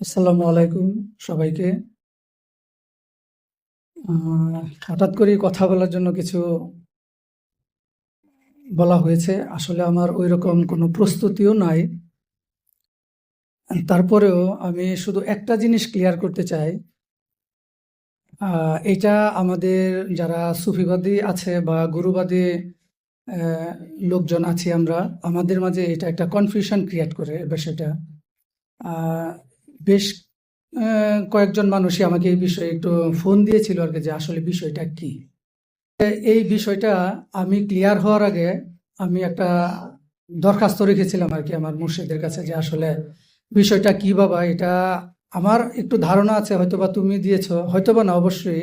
আসসালামু আলাইকুম সবাইকে। হঠাৎ করে কথা বলার জন্য কিছু বলা হয়েছে। আসলে আমার ওই রকম কোনো প্রস্তুতিও নাই। তারপরেও আমি শুধু একটা জিনিস ক্লিয়ার করতে চাই। এটা আমাদের যারা সুফিবাদী আছে বা গুরুবাদী লোকজন আছি আমরা, আমাদের মাঝে এটা একটা কনফিউশন ক্রিয়েট করে বিষয়টা বেশ কয়েকজন মানুষই আমাকে এই বিষয়ে একটু ফোন দিয়েছিল আর কি যে আসলে বিষয়টা কি। এই বিষয়টা আমি ক্লিয়ার হওয়ার আগে আমি একটা দরখাস্ত রেখেছিলাম আর কি আমার মুর্শিদের কাছে যে আসলে বিষয়টা কি বাবা, এটা আমার একটু ধারণা আছে, হয়তোবা তুমি দিয়েছ, হয়তোবা না, অবশ্যই,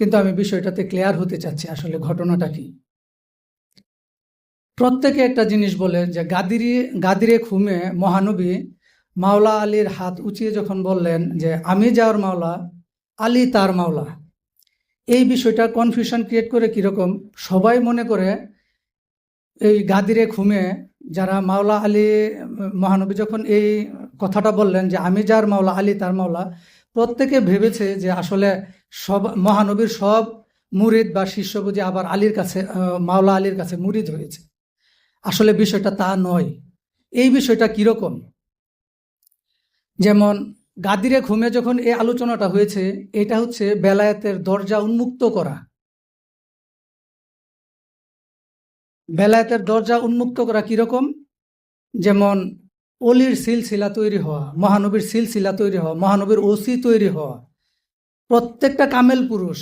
কিন্তু আমি বিষয়টাতে ক্লিয়ার হতে চাচ্ছি আসলে ঘটনাটা কি। প্রত্যেকে একটা জিনিস বলে যে গাদিরে গাদিরে খুমে মহানবী মাওলা আলীর হাত উঁচিয়ে যখন বললেন যে, আমি যাওয়ার মাওলা, আলী তার মাওলা। এই বিষয়টা কনফিউশন ক্রিয়েট করে কীরকম? সবাই মনে করে এই গাদিরে খুমে যারা মাওলা আলী, মহানবী যখন এই কথাটা বললেন যে, আমি যার মাওলা, আলী তার মাওলা, প্রত্যেকে ভেবেছে যে, আসলে সব মহানবীর সব মুরিদ বা শিষ্য বুঝে আবার আলীর কাছে মাওলা আলীর কাছে মুরিদ হয়েছে। আসলে বিষয়টা তা নয়। এই বিষয়টা কীরকম? যেমন গাদিরে ঘুমে যখন এই আলোচনাটা হয়েছে, এটা হচ্ছে বেলায়েতের দরজা উন্মুক্ত করা। বেলায়েতের দরজা উন্মুক্ত করা কীরকম? যেমন অলির সিলসিলা তৈরি হওয়া, মহানবীর সিলসিলা তৈরি হওয়া, মহানবীর ওসি তৈরি হওয়া। প্রত্যেকটা কামেল পুরুষ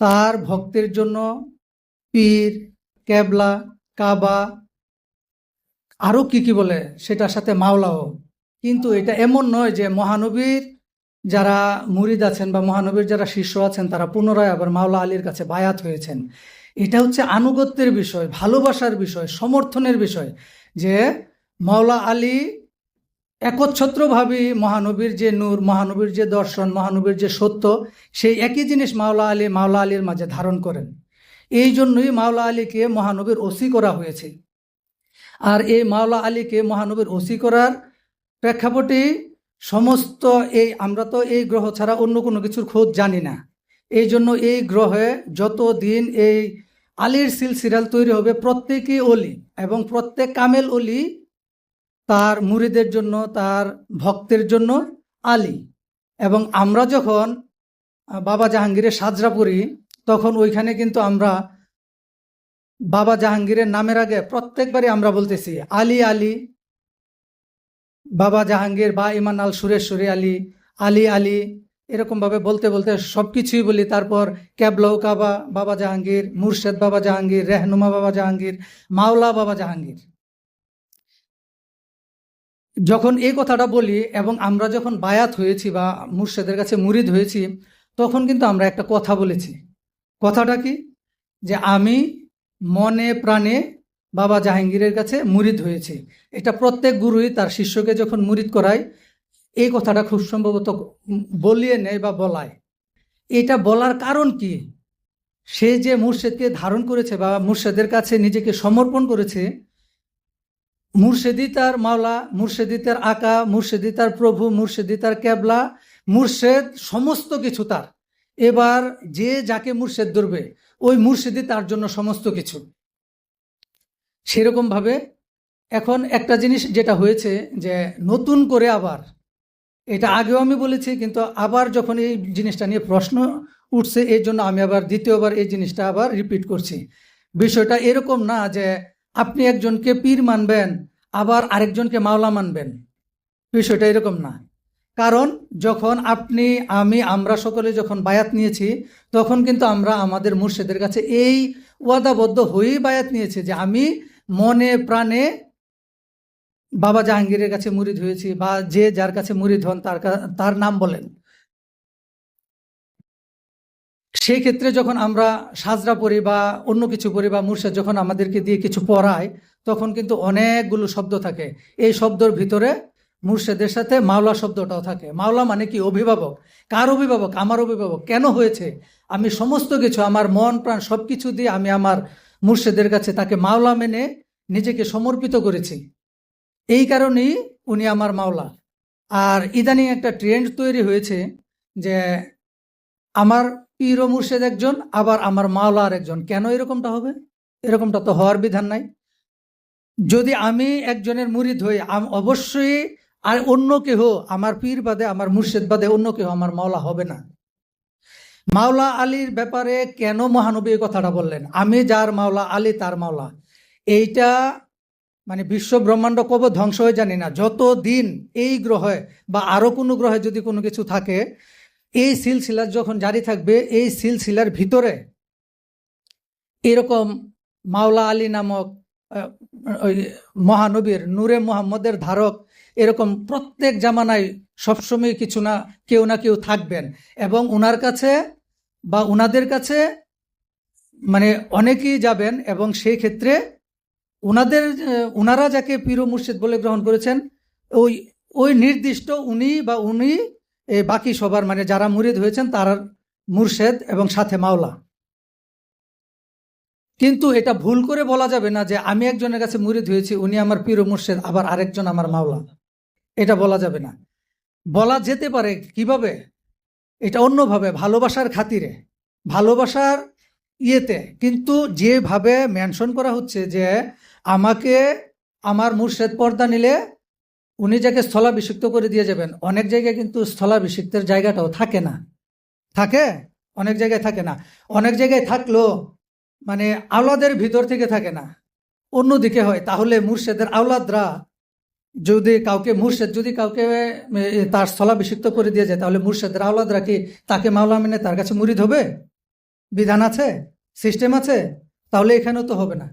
তার ভক্তের জন্য পীর, কেবলা, কাবা, আরও কি কি বলে, সেটার সাথে মাওলাও। কিন্তু এটা এমন নয় যে মহানবীর যারা মুরিদ আছেন বা মহানবীর যারা শিষ্য আছেন, তারা পুনরায় আবার মাওলা আলীর কাছে বায়াত হয়েছেন। এটা হচ্ছে আনুগত্যের বিষয়, ভালোবাসার বিষয়, সমর্থনের বিষয় যে মাওলা আলী একচ্ছত্রভাবে মহানবীর যে নূর, মহানবীর যে দর্শন, মহানবীর যে সত্য, সেই একই জিনিস মাওলা আলী, মাওলা আলীর মাঝে ধারণ করেন। এই জন্যই মাওলা আলীকে মহানবীর ওসি করা হয়েছে। আর এই মাওলা আলীকে মহানবীর ওসি করার প্রেক্ষাপটে সমস্ত এই, আমরা তো এই গ্রহ ছাড়া অন্য কোনো কিছুর খোঁজ জানি না। এই জন্য এই গ্রহে যত দিন এই আলির আলীর সিলসিরাল তৈরি হবে প্রত্যেকই অলি এবং প্রত্যেক কামেল অলি তার মুরিদের জন্য, তার ভক্তের জন্য আলী। এবং আমরা যখন বাবা জাহাঙ্গীরের সাজরা পড়ি, তখন ওইখানে কিন্তু আমরা বাবা জাহাঙ্গীরের নামের আগে প্রত্যেকবারই আমরা বলতেছি, আলী আলী বাবা জাহাঙ্গীর, বা ইমান আল সুরেশ্বরী আলী আলী আলী, এরকম ভাবে বলতে বলতে সবকিছুই বলি। তারপর ক্যাবলাউ কাবা বাবা জাহাঙ্গীর, মুর্শেদ বাবা জাহাঙ্গীর, রেহনুমা বাবা জাহাঙ্গীর, মাওলা বাবা জাহাঙ্গীর। যখন এই কথাটা বলি এবং আমরা যখন বায়াত হয়েছি বা মুর্শেদের কাছে মুরিদ হয়েছি, তখন কিন্তু আমরা একটা কথা বলেছি। কথাটা কি? যে আমি মনে প্রাণে বাবা জাহাঙ্গীরের কাছে মুরিদ হয়েছে। এটা প্রত্যেক গুরুই তার শিষ্যকে যখন মুরিদ করায়, এই কথাটা খুব সম্ভবত বলিয়ে নেয় বা বলায়। এটা বলার কারণ কি? সে যে মুর্শেদকে ধারণ করেছে বা মুর্শেদের কাছে নিজেকে সমর্পণ করেছে, মুর্শেদি তার মাওলা, মুর্শেদি তার আকা, মুর্শেদি তার প্রভু, মুর্শেদি তার ক্যাবলা, মুর্শেদ সমস্ত কিছু তার। এবার যে যাকে মুর্শেদ ধরবে, ওই মুর্শেদি তার জন্য সমস্ত কিছু। সেরকম ভাবে এখন একটা জিনিস যেটা হয়েছে যে নতুন করে আবার, এটা আগেও আমি বলেছি, কিন্তু আবার যখন এই জিনিসটা নিয়ে প্রশ্ন উঠছে এই জন্য আমি আবার দ্বিতীয়বার এই জিনিসটা আবার রিপিট করছি। বিষয়টা এরকম না যে আপনি একজনকে পীর মানবেন, আবার আরেকজনকে মাওলা মানবেন। বিষয়টা এরকম না। কারণ যখন আপনি, আমি, আমরা সকলে যখন বায়াত নিয়েছি, তখন কিন্তু আমরা আমাদের মুর্শেদের কাছে এই ওয়াদাবদ্ধ হয়েই বায়াত নিয়েছি যে আমি মনে প্রাণে বাবা জাহাঙ্গীরের কাছে মুরিদ হয়েছি বা যে যার কাছে মুরিদ হন তার তার নাম বলেন। সেই ক্ষেত্রে যখন আমরা সাজরা পড়ি বা অন্য কিছু পড়ি বা মুর্শেদ যখন আমাদেরকে দিয়ে কিছু পড়ায়, তখন কিন্তু অনেকগুলো শব্দ থাকে। এই শব্দের ভিতরে মুর্শেদের সাথে মাওলা শব্দটাও থাকে। মাওলা মানে কি? অভিভাবক। কার অভিভাবক? আমার অভিভাবক। কেন হয়েছে? আমি সমস্ত কিছু, আমার মন, প্রাণ সব কিছু দিয়ে আমি আমার মুর্শেদের কাছে তাকে মাওলা মেনে নিজেকে সমর্পিত করেছি। এই কারণেই উনি আমার মাওলা। আর ইদানিং একটা ট্রেন্ড তৈরি হয়েছে যে আমার পীর ও মুর্শেদ একজন, আবার আমার মাওলা আর একজন। কেন এরকমটা হবে? এরকমটা তো হওয়ার বিধান নাই। যদি আমি একজনের মুরিদ হই অবশ্যই আর অন্য কেহ আমার পীর বাদে, আমার মুর্শেদ বাদে অন্য কেহ আমার মাওলা হবে না। মাওলা আলীর ব্যাপারে কেন মহানবী এই কথাটা বললেন? আমি যার মাওলা আলী, তার মাওলা। এইটা মানে বিশ্ব ব্রহ্মাণ্ড কবে ধ্বংস হয়ে জানি না। যত দিন এই গ্রহে বা আরও কোনো গ্রহে যদি কোনো কিছু থাকে, এই সিলসিলা যখন জারি থাকবে, এই সিলসিলার ভিতরে এরকম মাওলা আলী নামক ওই মহানবীর নূরে মোহাম্মদের ধারক এরকম প্রত্যেক জামানায় সবসময় কিছু না, কেউ না কেউ থাকবেন। এবং ওনার কাছে বা ওনাদের কাছে মানে অনেকেই যাবেন এবং সেই ক্ষেত্রে ওনাদের ওনারা যাকে পীর মুর্শিদ বলে গ্রহণ করেছেন, ওই ওই নির্দিষ্ট উনি বা উনি বাকি সবার মানে যারা মুরিদ হয়েছেন তার মুর্শেদ এবং সাথে মাওলা। কিন্তু এটা ভুল করে বলা যাবে না যে আমি একজনের কাছে মুরিদ হয়েছি, উনি আমার পীর মুর্শেদ, আবার আরেকজন আমার মাওলা। এটা বলা যাবে না। বলা যেতে পারে কীভাবে? এটা অন্যভাবে, ভালোবাসার খাতিরে। ভালোবাসার ইয়েতে। কিন্তু যেভাবে মেনশন করা হচ্ছে যে আমাকে, আমার মুর্শেদ পর্দা নিলে উনি যাকে স্থলাভিষিক্ত করে দিয়ে যাবেন, অনেক জায়গায় কিন্তু স্থলাভিষিক্তের জায়গাটাও থাকে না। থাকে? অনেক জায়গায় থাকে না। অনেক জায়গায় থাকলেও মানে আওলাদের ভিতর থেকে থাকে না। অন্যদিকে হয়, তাহলে মুর্শেদের আওলাদরা যদি কাউকে মুর্শেদ, যদি কাউকে তার স্থলাভিষিক্ত করে দিয়ে যায়, তাহলে মুর্শেদের আওলাদরা কি তাকে মাওলা মেনে তার কাছে মুরিদ হবে? বিধান আছে? সিস্টেম আছে? তাহলে এখানেও তো হবে না।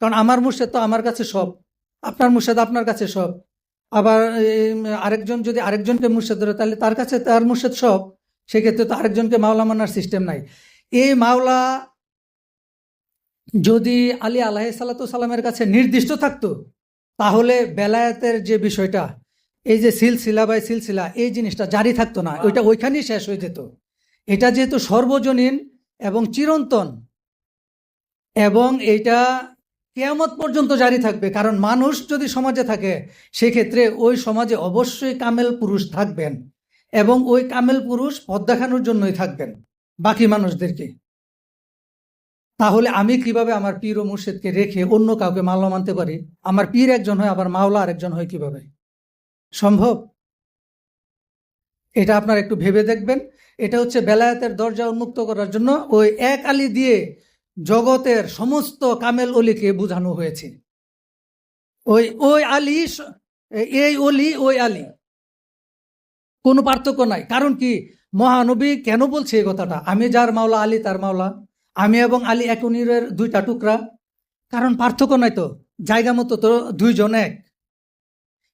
কারণ আমার মুর্শেদ তো আমার কাছে সব। আপনার মুর্শেদ আপনার কাছে সব। আবার আরেকজন যদি আরেকজনকে মুর্শেদ ধরে, তাহলে তার কাছে তার মুর্শেদ সব। সেক্ষেত্রে তো আরেকজনকে মাওলা মানার সিস্টেম নাই। এই মাওলা যদি আলী আলাহ সালামের কাছে নির্দিষ্ট থাকতো তাহলে বেলায়েতের যে বিষয়টা এই যে সিলসিলা বাই সিলসিলা এই জিনিসটা জারি থাকতো না ওইটা ওইখানেই শেষ হয়ে যেত। এটা যেহেতু সর্বজনীন এবং চিরন্তন এবং এটা কেয়ামত পর্যন্ত জারি থাকবে কারণ মানুষ যদি সমাজে থাকে সেক্ষেত্রে ওই সমাজে অবশ্যই কামেল পুরুষ থাকবেন এবং ওই কামেল পুরুষ পথ দেখানোর জন্যই থাকবেন বাকি মানুষদেরকে। তাহলে আমি কীভাবে আমার পীর ও মুর্শিদকে রেখে অন্য কাউকে মাওলা মানতে পারি? আমার পীর একজন হয়, আবার মাওলা আরেকজন হয় কীভাবে? সম্ভব? এটা আপনার একটু ভেবে দেখবেন। এটা হচ্ছে বেলায়াতের দরজা উন্মুক্ত করার জন্য ওই এক আলি দিয়ে জগতের সমস্ত কামেল অলিকে বোঝানো হয়েছে। ওই ওই আলি এই অলি, ওই আলি। কোনো পার্থক্য নাই। কারণ কি? মহানবী কেন বলছে এই কথাটা? আমি যার মাওলা, আলী তার মাওলা। আমি এবং আলী এক উনিরের দুইটা টুকরা, কারণ পার্থক্য নাই তো, জায়গা মতো তো দুইজন এক।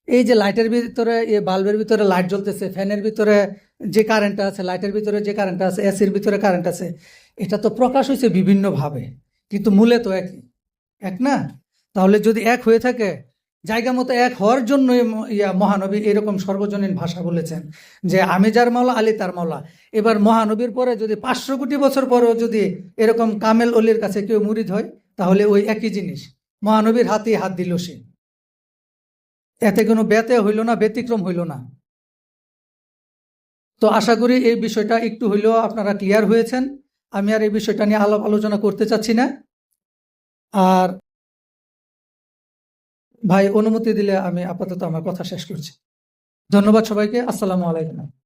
এই যে লাইটের ভিতরে বাল্বের ভিতরে লাইট জ্বলতেছে, ফ্যানের ভিতরে যে কারেন্টটা আছে, লাইটের ভিতরে যে কারেন্ট আছে, এসির ভিতরে কারেন্ট আছে, এটা তো প্রকাশ হয়েছে বিভিন্নভাবে, কিন্তু মূলে তো একই। এক না? তাহলে যদি এক হয়ে থাকে জায়গা মতো এক হওয়ার জন্য ইয়া মহানবী এরকম সর্বজনীন ভাষা বলেছেন যে, আমি যার মাওলা, আলী তার মাওলা। এবার মহানবীর পরে যদি পাঁচশো কোটি বছর পরেও যদি এরকম কামেল অলির কাছে কেউ মুরিদ হয়, তাহলে ওই একই জিনিস। মহানবীর হাতে হাত দিল সে। এতে কোনো ব্যতে হইল না, ব্যতিক্রম হইল না। তো আশা করি এই বিষয়টা একটু হইলেও আপনারা ক্লিয়ার হয়েছেন। আমি আর এই বিষয়টা নিয়ে আলাপ আলোচনা করতে চাচ্ছি না। আর ভাই অনুমতি দিলে আমি আপাতত আমার কথা শেষ করছি। ধন্যবাদ সবাইকে। আসসালামু আলাইকুম।